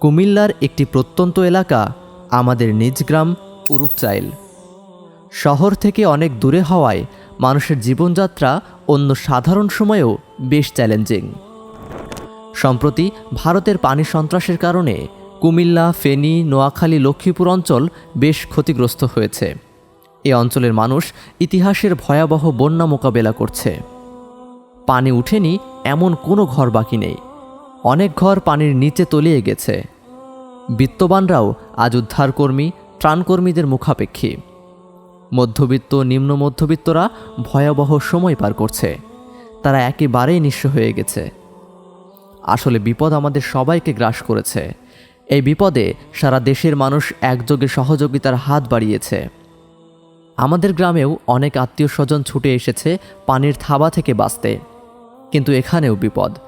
কুমিল্লার একটি প্রত্যন্ত এলাকা, আমাদের নিজ গ্রাম উরুকচাইল। শহর থেকে অনেক দূরে হওয়ায় মানুষের জীবনযাত্রা অন্য সাধারণ সময়েও বেশ চ্যালেঞ্জিং। সম্প্রতি ভারতের পানি সন্ত্রাসের কারণে কুমিল্লা, ফেনী, নোয়াখালী, লক্ষ্মীপুর অঞ্চল বেশ ক্ষতিগ্রস্ত হয়েছে। এ অঞ্চলের মানুষ ইতিহাসের ভয়াবহ বন্যা মোকাবেলা করছে। পানি উঠেনি এমন কোনো ঘর বাকি নেই। অনেক ঘর পানির নিচে তলিয়ে গেছে। বিত্তবানরাও আজ উদ্ধারকর্মী, ত্রাণকর্মীদের মুখাপেক্ষী। মধ্যবিত্ত, নিম্ন মধ্যবিত্তরা ভয়াবহ সময় পার করছে। তারা একেবারেই নিঃস্ব হয়ে গেছে। আসলে বিপদ আমাদের সবাইকে গ্রাস করেছে। এই বিপদে সারা দেশের মানুষ একযোগে সহযোগিতার হাত বাড়িয়েছে। আমাদের গ্রামেও অনেক আত্মীয় স্বজন ছুটে এসেছে পানির থাবা থেকে বাঁচতে। কিন্তু এখানেও বিপদ।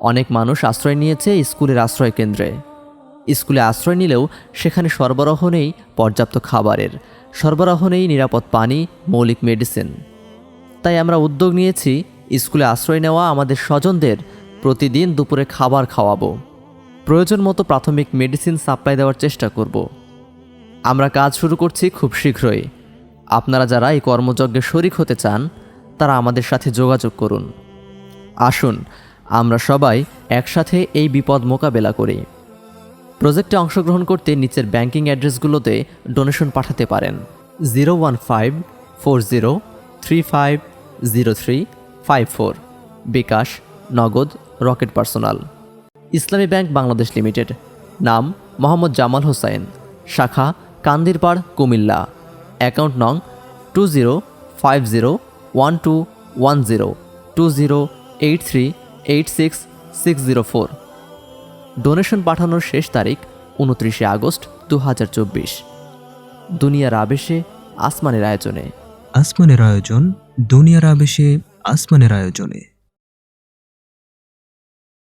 অনেক মানুষ আশ্রয় নিয়েছে স্কুলের আশ্রয় কেন্দ্রে। স্কুলে আশ্রয় নিলেও সেখানে সরবরাহ নেই পর্যাপ্ত খাবারের। সরবরাহ নেই নিরাপদ পানি, মৌলিক মেডিসিন। তাই আমরা উদ্যোগ নিয়েছি, স্কুলে আশ্রয় নেওয়া আমাদের স্বজনদের প্রতিদিন দুপুরে খাবার খাওয়াবো। প্রয়োজন মতো প্রাথমিক মেডিসিন সাপ্লাই দেওয়ার চেষ্টা করব। আমরা কাজ শুরু করছি খুব শীঘ্রই। আপনারা যারা এই কর্মযজ্ঞে শরিক হতে চান, তারা আমাদের সাথে যোগাযোগ করুন। আসুন আমরা সবাই একসাথে এই বিপদ মোকাবেলা করি। প্রজেক্টে অংশগ্রহণ করতে নিচের ব্যাংকিং অ্যাড্রেসগুলোতে ডোনেশন পাঠাতে পারেন। Zero one five four zero three five zero three five four. BKash Nagad Rocket personal. Islami bank Bangladesh limited. নাম মোহাম্মদ জামাল হোসাইন। শাখা কান্দিরপাড়, কুমিল্লা। অ্যাকাউন্ট নং two zero five zero one two one zero two zero eight three eight six six zero four donation পাঠানোর শেষ তারিখ উনত্রিশে August দু হাজার চব্বিশ। দুনিয়ার আবেশে, আসমানের আয়োজনে। আসমানের আয়োজন, দুনিয়ার আবেশে, আসমানের আয়োজনে।